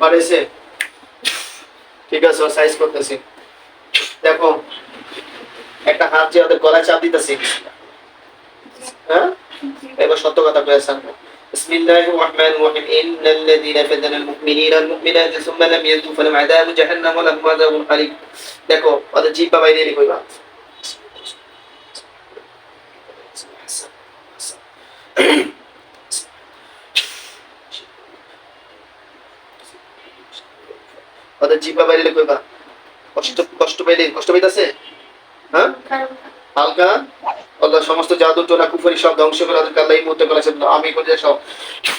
তুমি পারেছে ঠিক আছে সাইজ করতেছি দেখো একটা হাত যে ওদের গলায় চাপ দিতেছি হ্যাঁ এবার সত্য কথা কয়েছেন بسم الله الرحمن الرحيم إن الذين فتنوا المؤمنين والمؤمنات ثم لم يتوبوا فلهم عذاب جهنم ولهم عذاب أليم দেখো ওদের জিব্বা বাইরে রেখে কইবা ওদের জিব্বা বাইরে কইবা কষ্ট কষ্ট পাইলে, কষ্ট পাইতাছে? হ্যাঁ? হালকা? আল্লাহ সমস্ত জাদু, টোনা, কুফরি সব ধ্বংস করে ওদেরকে আল্লাহ এই মুহূর্তে করেছেন। আমি করে সব।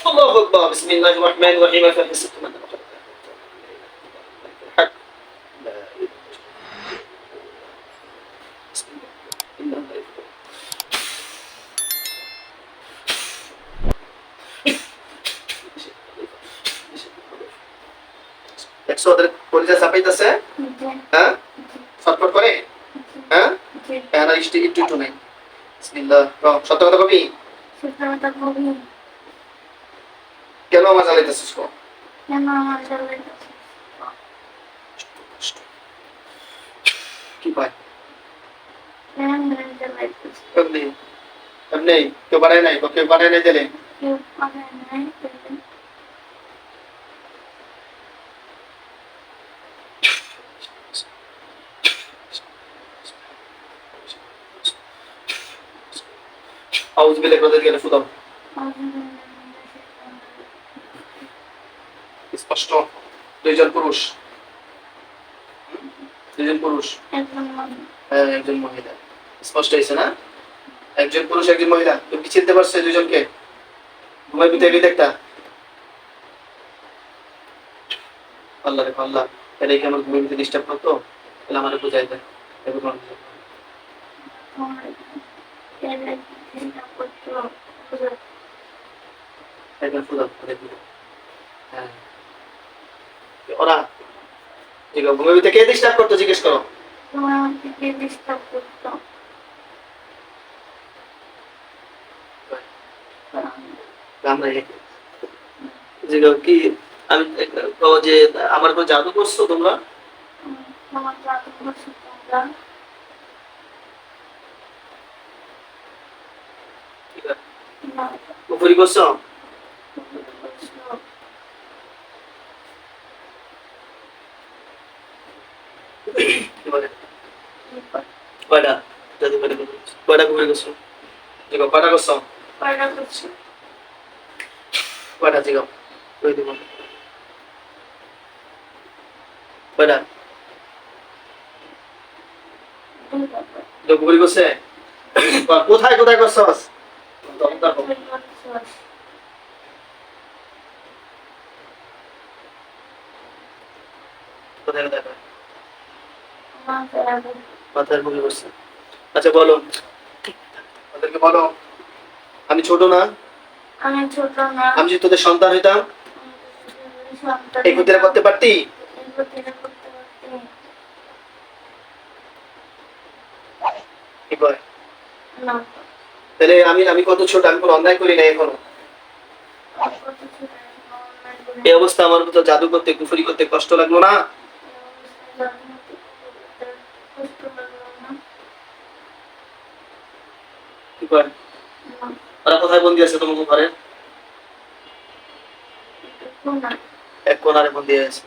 আল্লাহু আকবার। বিসমিল্লাহির রহমানির রহিম ফাহিসতু মান দেখছ ওদের পরিচয় চাপাইতেছে? হ্যাঁ? ছটফট করে? হ্যাঁ? হ্যাঁ না একটু একটু একটু নাই। বিসমিল্লাহ সত্য কথা কবি? কেন আমার জ্বালাইতেছিস কো কি পায় এমনি। এমনি। কেউ বানায় নাই? কেউ বানায় নাই দিলে আউজ বিলে কোথায় গেলে ফুদাও স্পষ্ট। দুইজন পুরুষ? দুইজন পুরুষ। হ্যাঁ একজন মহিলা। স্পষ্ট হয়েছে না? একজন পুরুষ একজন মহিলা। তুমি কি চিনতে পারছ দুজনকে পিতে এলি দেখতা। আল্লাহ রে আল্লাহ। এটা কি আমার ঘুমাই পিতে ডিস্টার্ব করতো? তাহলে আমার বুঝাই দেয় এবার একজন ফুদাও ওদের দিকে। হ্যাঁ। ওরা আছে কে ডিস্টার্ব করতো জিজ্ঞেস করো? আমরা এই- যে কি আমি যে আমার কোনো জাদু করছ তোমরা? উপরি করছ? কি বলে কয়টা জাদু কয়টা করছ? কয়টা করছ করছ করছে কোথায় কোথায় করছস কোথায় কোথায়? মাথার মুখে করছে আচ্ছা বলো। ওদেরকে বলো। আমি ছোট না? আমি ছোট না। আমি যদি তোদের সন্তান হইতাম? এই ক্ষতিটা করতে পারতি? তাহলে আমি আমি কত ছোট আমি কোনো অন্যায় করি না এখনও? এই অবস্থা আমার মতো জাদু করতে কুফরি করতে কষ্ট লাগল না এই অবস্থায় জন্ম থেকে কষ্ট লাগল না কি কয় ওরা কোথায় বন্দি আছে তোমাকে ঘরে? এক কোনারে বন্দি আছে।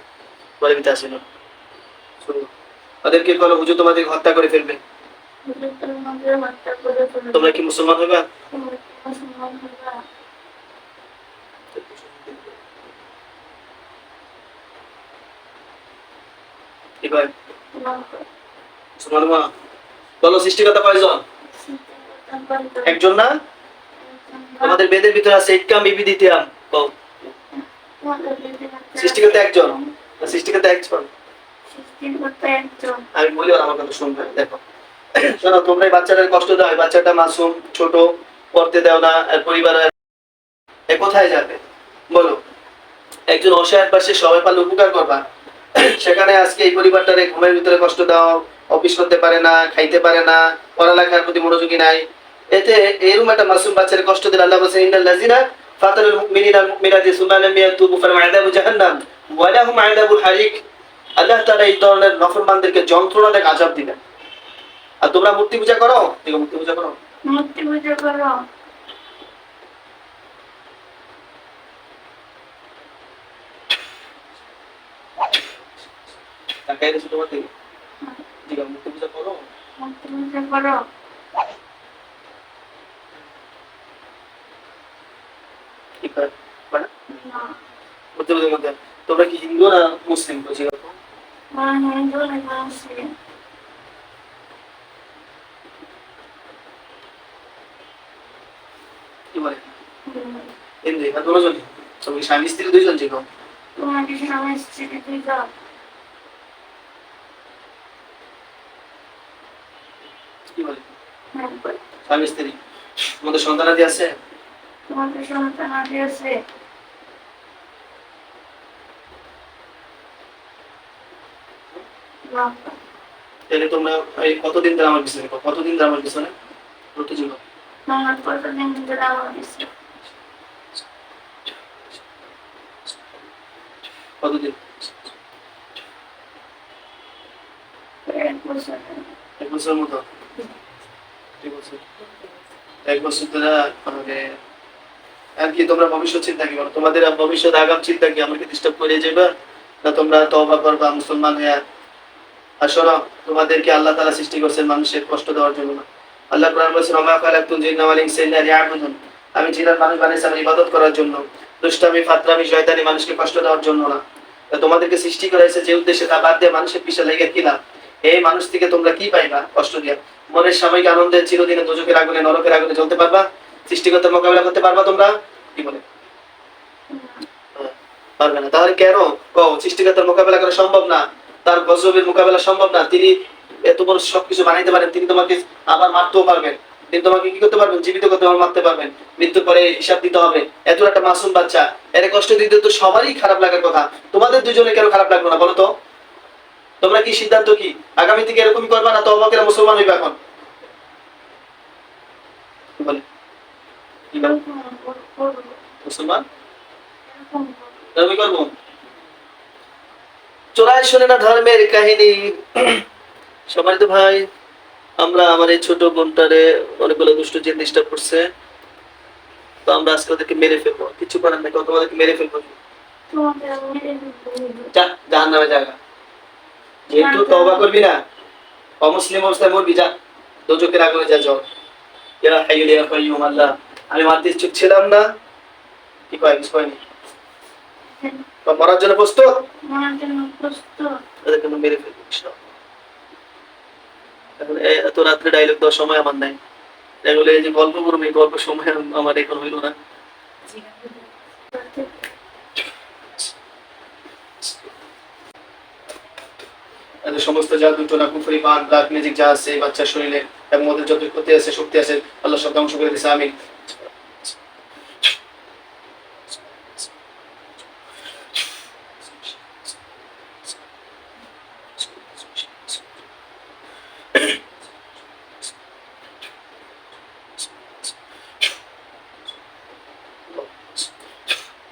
ঘরে ভিতরে আসিল ওদেরকে বলো, হুজুর তোমাদের হত্যা করে ফেলবে। তোমরা কি মুসলমান কি মুসলমান। বলো সৃষ্টিকর্তা কয়জন? একজন না? তোমাদের বেদের ভিতরে আছে ইটকাম সৃষ্টিকর্তা একজন। সৃষ্টিকর্তা একজন। আমি বলি আর আমার কথা শুনবে, দেখো। শোনো তোমরা বাচ্চাটার কষ্ট দাও বাচ্চাটা মাসুম, ছোট, পড়তে দাও না, আর কোথায় যাবে? বলো। একজন অসহায়ের পাশে সবাই পারলে উপকার করবা। সেখানে আজকে এই পরিবারটারে ঘুমের ভিতরে কষ্ট দাও, অফিস করতে পারে না, খাইতে পারে না, পড়ালেখার প্রতি মনোযোগী নাই। এতে এরকম একটা মাসুম বাচ্চার কষ্ট দিলে আল্লাহ বলছেন ইন্নাল লাযিনা ফাতানুল মুমিনিনা আল মুমিনাতি সুম্মা লাম ইয়াতুবু ফালাহুম আযাবু জাহান্নাম ওয়া লাহুম আযাবুল হারিক। আল্লাহ তাআলা এই ধরনের নফরমানদেরকে যন্ত্রণাদায়ক আযাব দিবেন আর তোমরা মূর্তি পূজা করো? আছে, মূর্তি পূজা করো। মূর্তি পূজা করো। টাকা এনেছো তোমার থেকে মূর্তি পূজা করো। মূর্তি পূজা করো ঠিক আছে না মধ্যে। তোমরা কি হিন্দু না মুসলিম বুঝি হিন্দু না মুসলিম। কি বলে। হিন্দু না দুজন স্বামী স্ত্রী দুইজন ছিল তোমাকে স্বামী স্ত্রী দুইজন? কি বলে? স্বামী স্ত্রী। তোমাদের সন্তানাদি আছে। তাহলে তোমরা এই কতদিন ধরে আমার পিছনে কতদিন ধরে আমার পিছনে? কতদিন ধরে আমার দিচ্ছে কতদিন? এক বছর। মতো? এক বছর। ধরে মানে আর কি তোমরা ভবিষ্যৎ চিন্তা কি করো? তোমাদের ভবিষ্যৎ আগাম চিন্তা কি? আমাকে ডিস্টার্ব করে যাবে না তোমরা তওবা করবা মুসলমান হয়ে আর শোনো তোমাদেরকে আল্লাহ তাআলা সৃষ্টি করছেন মানুষের কষ্ট দেওয়ার জন্য। না আল্লাহ কোরআন বলেছেন ওমা খালাকতুল জিন্না ওয়াল ইনসা ইল্লা আমি জিন আর মানুষ বানিয়েছি আমার ইবাদত করার জন্য দুষ্টামি ফাতরামি শয়তানি মানুষকে কষ্ট দেওয়ার জন্য না। তোমাদেরকে সৃষ্টি করা হয়েছে যে উদ্দেশ্যে তা বাদ দিয়ে মানুষের পিছনে লেগে কি লাভ? এই মানুষ থেকে তোমরা কি পাইবা কষ্ট দিয়া? মনের সাময়িক আনন্দে চিরদিনে দুজকের আগুনে নরকের আগুনে চলতে পারবা? সৃষ্টিকর্তার মোকাবিলা করতে পারবা তোমরা? কি বলে? হ্যাঁ, পারবে না। তাহলে কেন? কও সৃষ্টিকর্তার মোকাবিলা করা সম্ভব না? তার গজবের মোকাবিলা সম্ভব না। তিনি এত বড় সবকিছু বানাইতে পারেন তিনি তোমাকে আবার মারতেও পারবেন। তিনি তোমাকে কি করতে পারবেন? জীবিত করতে পারবেন মারতে পারবেন। মৃত্যুর পরে হিসাব দিতে হবে। এত একটা মাসুম বাচ্চা। এর কষ্ট দিতে তো সবারই খারাপ লাগার কথা। তোমাদের দুজনে কেন খারাপ লাগল না বলো তো? তোমরা কি সিদ্ধান্ত কি? আগামী থেকে এরকমই করবা না তো অবাকেরা মুসলমান হইবে এখন? মুসলমান? করব? চোরাই শুনে না ধর্মের কাহিনী। সবাই তো ভাই আমরা আমার এই ছোট বোনটারে অনেকগুলো দুষ্ট জিন ডিস্টার্ব করছে। তো আমরা আজকে ওদেরকে মেরে ফেলব। কিছু করার নাই তোমাদেরকে মেরে ফেলব? মেরে। যা জাহান নামে জায়গা। যেহেতু তওবা করবি না অমুসলিম অবস্থায় মরবি যা দোজকের আগুনে যা ইয়া কাইয়ুম আল্লাহ। আমি মারতে ইচ্ছুক ছিলাম না। কি কয় কিছু কয়নি? তো মরার জন্য প্রস্তুত? মেরে ফেলব? এখন এত রাত্রে ডায়লগ দেওয়ার সময় আমার নাই। এগুলো এই যে গল্প করব এই গল্প সময় আমার এখন হইল না। সমস্ত জাদু টোনা কুফরি ম্যাজিক যা আছে বাচ্চার শরীরে এবং ওদের যত ক্ষতি আছে শক্তি আছে আল্লাহ সব ধ্বংস করে দিছে আমি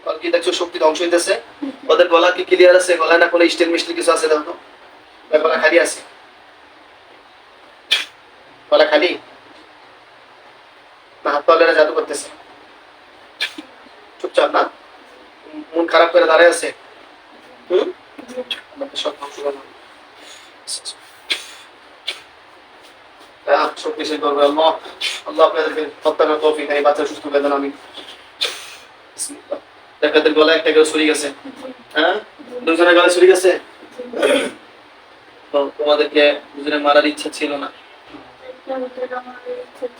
আর কি দেখছ শক্তি ধ্বংস হইতেছে। ওদের গলা কি ক্লিয়ার আছে? গলা না কোনো স্টিল মিস্টিল কিছু আছে দেখো? গলা খালি আছে। গলা খালি? না, হাত পাওয়ালেরা জাদু করতেছে। চুপচাপ না? মন খারাপ করে দাঁড়ায় আছে। হুম? আল্লাহ করে আল্লাহ। আপনাদেরকে হত্যা করার তৌফিক এই বাচ্চা সুস্থ করে দেন আমি। দেখাদের গলা একটা কেউ সরি গেছে। হ্যাঁ? দুজনের গলা সরি গেছে? তো তোমাদেরকে দুজনে মারার ইচ্ছা ছিল না।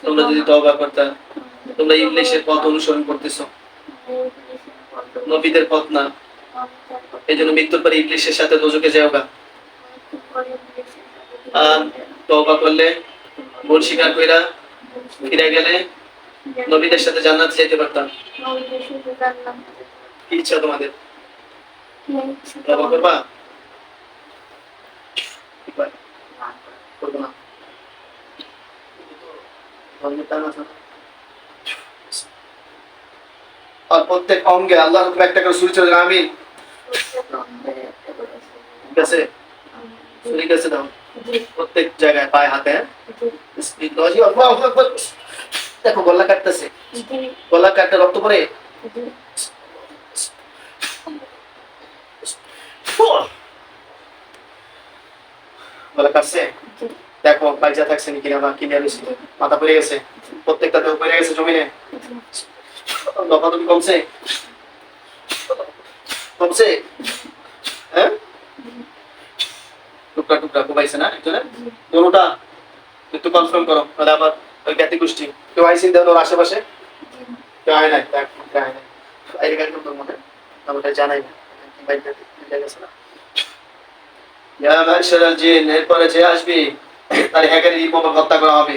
তোমরা যদি তওবা করতে, তোমরা ইংলিশের পথ অনুসরণ করতেছো। নবীদের পথ না। এই জন্য মৃত্যুর পরে ইংলিশের সাথে দোজকে যাও গা আর তওবা করলে ভুল স্বীকার কইরা ফিরে গেলে নবীদের সাথে জান্নাত যেতে পারতাম। কি ইচ্ছা তোমাদের? করবা? করব না। আর প্রত্যেক অঙ্গে আল্লাহর হুকুমে একটা করে সুরি চলে আমি। ঠিক আছে। সুরি গেছে দাও প্রত্যেক জায়গায় পায়ে হাতে হ্যাঁ? আল্লাহু। দেখো গলা কাটতেছে। গলা কাটতে রক্ত পড়ে? কাটছে জি, দেখো বাইজা থাকছে নাকি না কিনে আনিস মাথা পড়ে গেছে। প্রত্যেকটা দেহ পড়ে গেছে জমিনে। দফা তুমি কমছে? কমছে? হ্যাঁ? টুকরা টুকরা কোবাইছে না একজনে? কোনোটা একটু কনফার্ম করো তাহলে আবার ওই জ্ঞাতি গোষ্ঠী। কেউ আইসিন দেন ওর আশেপাশে? কেউ আয় নাই আয় নাই। বাইরে গাড়ি তোর মনে? আমাকে জানাই না। বাইরে গেছে না। এরপরে যে আসবি তার হ্যাকারি রিপোর্ট হত্যা করা হবে।